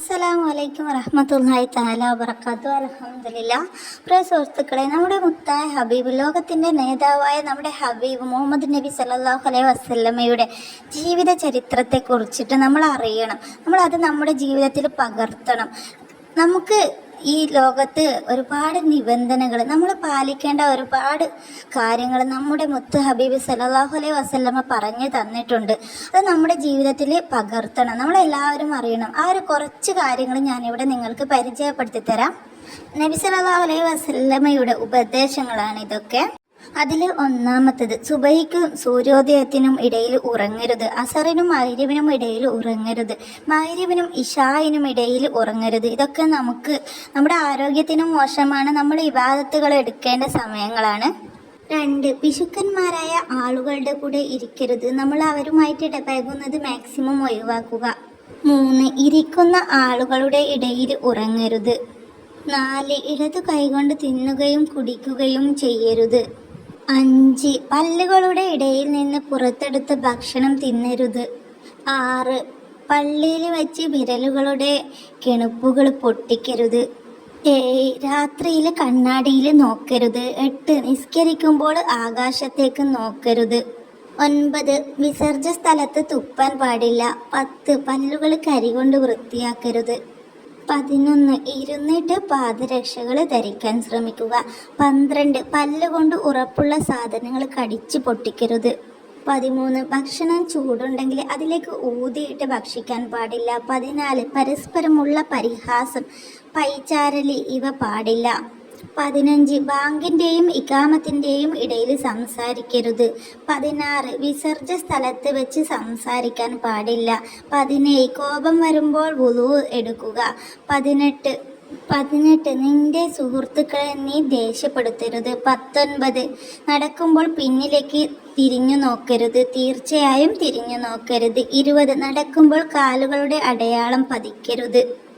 അസ്സലാമു അലൈക്കും വറഹമത്തല്ലാഹി തആല വബറകാത്തു അൽഹംദുലില്ലാ. പ്രിയ സുഹൃത്തുക്കളെ നമ്മുടെ മുത്തായ ഹബീബ് ലോകത്തിന്റെ നേതാവായ നമ്മുടെ ഹബീബ് മുഹമ്മദ് നബി സല്ലല്ലാഹു അലൈഹി വസല്ലമയുടെ ജീവിത ചരിത്രത്തെ കുറിച്ചിട്ട് നമ്മൾ അറിയണം. നമ്മൾ അത് നമ്മുടെ ജീവിതത്തിൽ പകർത്തണം. നമുക്ക് ഈ ലോകത്ത് ഒരുപാട് നിബന്ധനകൾ നമ്മൾ പാലിക്കേണ്ട ഒരുപാട് കാര്യങ്ങൾ നമ്മുടെ മുത്ത് ഹബീബ് സലാഹു അലൈഹി വസല്ലമ പറഞ്ഞു തന്നിട്ടുണ്ട്. അത് നമ്മുടെ ജീവിതത്തിൽ പകർത്തണം. നമ്മളെല്ലാവരും അറിയണം. ആ ഒരു കുറച്ച് കാര്യങ്ങൾ ഞാനിവിടെ നിങ്ങൾക്ക് പരിചയപ്പെടുത്തി തരാം നബി സലാഹു അലൈഹി വസല്ലമയുടെ ഉപദേശങ്ങളാണ് ഇതൊക്കെ. അതിൽ ഒന്നാമത്തത് സുബൈക്കും സൂര്യോദയത്തിനും ഇടയിൽ ഉറങ്ങരുത്. അസറിനും മൈരവിനും ഇടയിൽ ഉറങ്ങരുത്. മൈരവിനും ഇഷായിനും ഇടയിൽ ഉറങ്ങരുത്. ഇതൊക്കെ നമുക്ക് നമ്മുടെ ആരോഗ്യത്തിനും മോശമാണ്. നമ്മൾ ഇബാദത്തുകൾ എടുക്കേണ്ട സമയങ്ങളാണ്. രണ്ട് പിശുക്കന്മാരായ ആളുകളുടെ കൂടെ ഇരിക്കരുത്. നമ്മൾ അവരുമായിട്ട് ഇടപഴകുന്നത് മാക്സിമം ഒഴിവാക്കുക. മൂന്ന് ഇരിക്കുന്ന ആളുകളുടെ ഇടയിൽ ഉറങ്ങരുത്. നാല് ഇടതു കൈകൊണ്ട് തിന്നുകയും കുടിക്കുകയും ചെയ്യരുത്. അഞ്ച്. പല്ലുകളുടെ ഇടയിൽ നിന്ന് പുറത്തെടുത്ത് ഭക്ഷണം തിന്നരുത്. ആറ്. പള്ളിയിൽ വെച്ച് വിരലുകളുടെ കിണുപ്പുകൾ പൊട്ടിക്കരുത്. ഏഴ്. രാത്രിയിൽ കണ്ണാടിയിൽ നോക്കരുത്. എട്ട്. നിസ്കരിക്കുമ്പോൾ ആകാശത്തേക്ക് നോക്കരുത്. ഒൻപത്. വിസർജ്യ സ്ഥലത്ത് തുപ്പാൻ പാടില്ല. പത്ത്. പല്ലുകൾ കരികൊണ്ട് വൃത്തിയാക്കരുത്. പതിനൊന്ന് ഇരുന്നിട്ട് പാദരക്ഷകൾ ധരിക്കാൻ ശ്രമിക്കുക. പന്ത്രണ്ട് പല്ലുകൊണ്ട് ഉറപ്പുള്ള സാധനങ്ങൾ കടിച്ചു പൊട്ടിക്കരുത്. പതിമൂന്ന് ഭക്ഷണം ചൂടുണ്ടെങ്കിൽ അതിലേക്ക് ഊതിയിട്ട് ഭക്ഷിക്കാൻ പാടില്ല. പതിനാല് പരസ്പരമുള്ള പരിഹാസം പൈചാരലി ഇവ പാടില്ല. പതിനഞ്ച് ബാങ്കിന്റെയും ഇക്കാമത്തിന്റെയും ഇടയിൽ സംസാരിക്കരുത്. പതിനാറ് വിസർജ സ്ഥലത്ത് വെച്ച് സംസാരിക്കാൻ പാടില്ല. പതിനേഴ് കോപം വരുമ്പോൾ വുളു എടുക്കുക. പതിനെട്ട് പതിനെട്ട് നിന്റെ സുഹൃത്തുക്കളെ നീ ദേഷ്യപ്പെടുത്തരുത്. പത്തൊൻപത് നടക്കുമ്പോൾ പിന്നിലേക്ക് തിരിഞ്ഞു നോക്കരുത്. തീർച്ചയായും തിരിഞ്ഞു നോക്കരുത്. ഇരുപത് നടക്കുമ്പോൾ കാലുകളുടെ അടയാളം പതിക്കരുത്.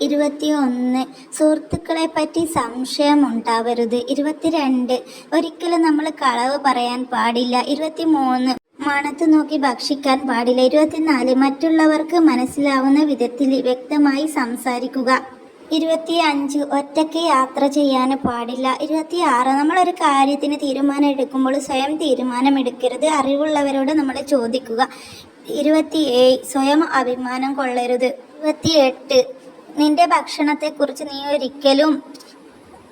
ഇരുപത്തി ഒന്ന് സുഹൃത്തുക്കളെ പറ്റി സംശയം ഉണ്ടാവരുത് ഇരുപത്തിരണ്ട്. ഒരിക്കലും നമ്മൾ കളവ് പറയാൻ പാടില്ല. ഇരുപത്തി മൂന്ന് മണത്ത് നോക്കി ഭക്ഷിക്കാൻ പാടില്ല. ഇരുപത്തിനാല്. മറ്റുള്ളവർക്ക് മനസ്സിലാവുന്ന വിധത്തിൽ വ്യക്തമായി സംസാരിക്കുക. ഇരുപത്തി അഞ്ച് ഒറ്റയ്ക്ക് യാത്ര ചെയ്യാൻ പാടില്ല. ഇരുപത്തി ആറ് നമ്മളൊരു കാര്യത്തിന് തീരുമാനം എടുക്കുമ്പോൾ സ്വയം തീരുമാനമെടുക്കരുത്. അറിവുള്ളവരോട് നമ്മൾ ചോദിക്കുക. ഇരുപത്തി ഏഴ് സ്വയം അഭിമാനം കൊള്ളരുത്. ഇരുപത്തി എട്ട് നിന്റെ ഭക്ഷണത്തെക്കുറിച്ച് നീ ഒരിക്കലും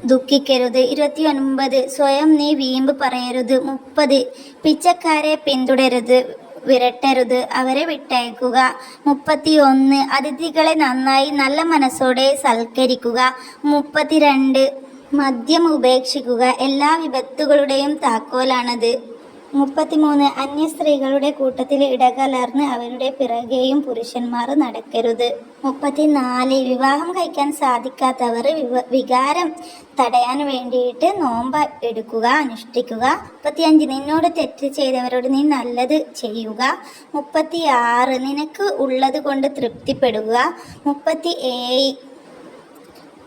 ദുഃഖിക്കരുത്. ഇരുപത്തി ഒൻപത് സ്വയം നീ വീമ്പ് പറയരുത്. മുപ്പത് പിച്ചക്കാരെ പിന്തുടരുത് വിരട്ടരുത്. അവരെ വിട്ടയക്കുക. മുപ്പത്തി ഒന്ന് അതിഥികളെ നന്നായി നല്ല മനസ്സോടെ സൽക്കരിക്കുക. മുപ്പത്തിരണ്ട് മദ്യം ഉപേക്ഷിക്കുക. എല്ലാ വിപത്തുകളുടെയും താക്കോലാണത്. മുപ്പത്തിമൂന്ന് അന്യ സ്ത്രീകളുടെ കൂട്ടത്തിൽ ഇടകലർന്ന് അവരുടെ പിറകെയും പുരുഷന്മാർ നടക്കരുത്. മുപ്പത്തിനാല് വിവാഹം കഴിക്കാൻ സാധിക്കാത്തവർ വികാരം തടയാൻ വേണ്ടിയിട്ട് നോമ്പ് എടുക്കുക അനുഷ്ഠിക്കുക. മുപ്പത്തിയഞ്ച് നിന്നോട് തെറ്റ് ചെയ്തവരോട് നീ നല്ലത് ചെയ്യുക. മുപ്പത്തി ആറ് നിനക്ക് ഉള്ളത് കൊണ്ട് തൃപ്തിപ്പെടുക. മുപ്പത്തി ഏഴ്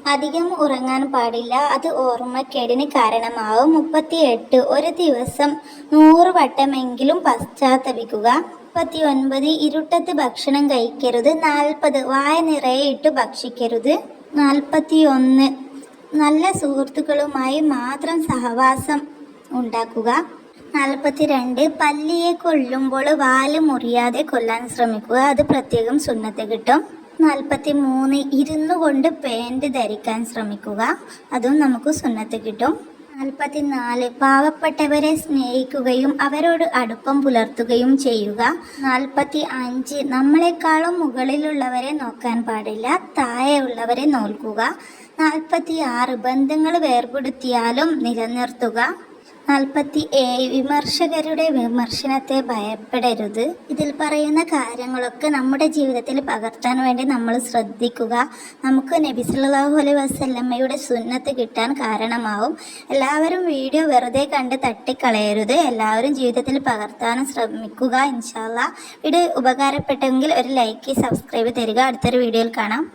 അധികം ഉറങ്ങാൻ പാടില്ല. അത് ഓർമ്മക്കേടിന് കാരണമാവും. മുപ്പത്തിയെട്ട് ഒരു ദിവസം നൂറ് വട്ടമെങ്കിലും പശ്ചാത്തപിക്കുക. മുപ്പത്തി ഒൻപത് ഇരുട്ടത്ത് ഭക്ഷണം കഴിക്കരുത്. നാൽപ്പത് വായ നിറയെ ഇട്ട് ഭക്ഷിക്കരുത്. നാൽപ്പത്തി ഒന്ന് നല്ല സുഹൃത്തുക്കളുമായി മാത്രം സഹവാസം ഉണ്ടാക്കുക. നാൽപ്പത്തിരണ്ട് പല്ലിയെ കൊല്ലുമ്പോൾ വാൽ മുറിയാതെ കൊല്ലാൻ ശ്രമിക്കുക. അത് പ്രത്യേകം സുന്നത്ത് കിട്ടും. നാൽപ്പത്തി മൂന്ന് ഇരുന്നു കൊണ്ട് പാന്റ് ധരിക്കാൻ ശ്രമിക്കുക. അതും നമുക്ക് സുന്നത്ത് കിട്ടും. നാൽപ്പത്തി നാല് പാവപ്പെട്ടവരെ സ്നേഹിക്കുകയും അവരോട് അടുപ്പം പുലർത്തുകയും ചെയ്യുക. നാൽപ്പത്തി അഞ്ച് നമ്മളെക്കാളും മുകളിലുള്ളവരെ നോക്കാൻ പാടില്ല താഴെയുള്ളവരെ നോക്കുക നാൽപ്പത്തി ആറ് ബന്ധങ്ങൾ വേർപെടുത്തിയാലും നിലനിർത്തുക. നാൽപ്പത്തി ഏഴ് വിമർശകരുടെ വിമർശനത്തെ ഭയപ്പെടരുത്. ഇതിൽ പറയുന്ന കാര്യങ്ങളൊക്കെ നമ്മുടെ ജീവിതത്തിൽ പകർത്താൻ വേണ്ടി നമ്മൾ ശ്രദ്ധിക്കുക. നമുക്ക് നബിസല്ലാഹു അലൈ വസല്ലമ്മയുടെ സുന്നത്ത് കിട്ടാൻ കാരണമാവും. എല്ലാവരും വീഡിയോ വെറുതെ കണ്ട് തട്ടിക്കളയരുത്. എല്ലാവരും ജീവിതത്തിൽ പകർത്താനും ശ്രമിക്കുക ഇൻഷാല്ല വീഡിയോ ഉപകാരപ്പെട്ടെങ്കിൽ ഒരു ലൈക്ക് സബ്സ്ക്രൈബ് തരിക. അടുത്തൊരു വീഡിയോയിൽ കാണാം.